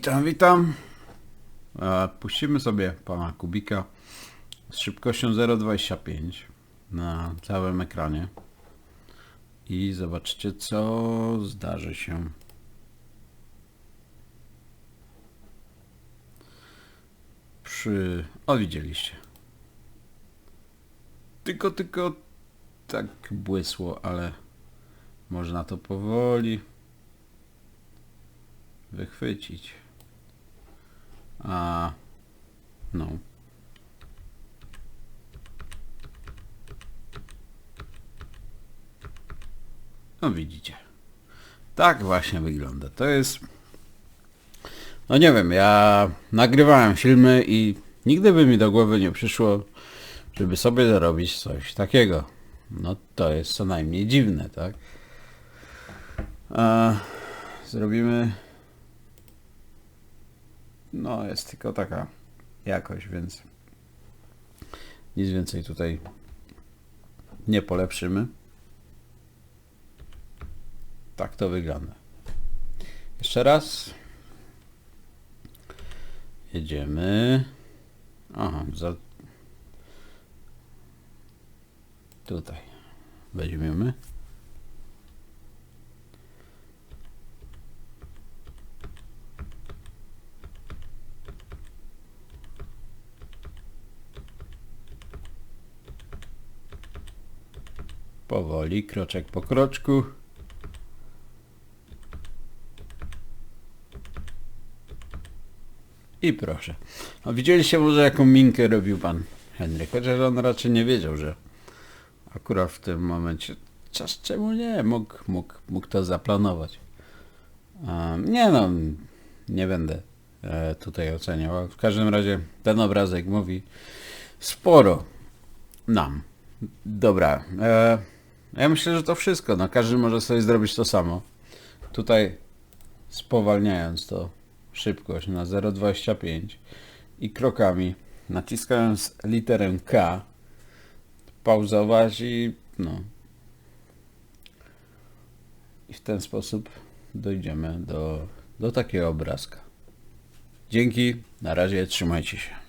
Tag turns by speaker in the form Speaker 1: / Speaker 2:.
Speaker 1: Witam, witam. E, Puścimy sobie pana Kubika z szybkością 0,25 na całym ekranie i zobaczcie co zdarzy się. Przy... O, widzieliście. Tylko, tylko tak błysło, ale można to powoli wychwycić. A no. No widzicie. Tak właśnie wygląda. To jest no nie wiem, ja nagrywałem filmy i nigdy by mi do głowy nie przyszło, żeby sobie zarobić coś takiego. No to jest co najmniej dziwne, tak? A, zrobimy no, jest tylko taka jakość, więc nic więcej tutaj nie polepszymy. Tak to wygląda. Jeszcze raz. Jedziemy. Aha, za... Tutaj. Weźmiemy. Powoli, kroczek po kroczku. I proszę. No, widzieliście może jaką minkę robił pan Henryk, chociaż on raczej nie wiedział, że akurat w tym momencie, czas czemu nie, mógł, mógł, mógł to zaplanować. Um, nie no, nie będę e, tutaj oceniał, w każdym razie ten obrazek mówi sporo nam. Dobra, e, ja myślę, że to wszystko. No, każdy może sobie zrobić to samo. Tutaj spowalniając to szybkość na 0,25 i krokami naciskając literę K pauzować i no i w ten sposób dojdziemy do, do takiego obrazka. Dzięki, na razie trzymajcie się.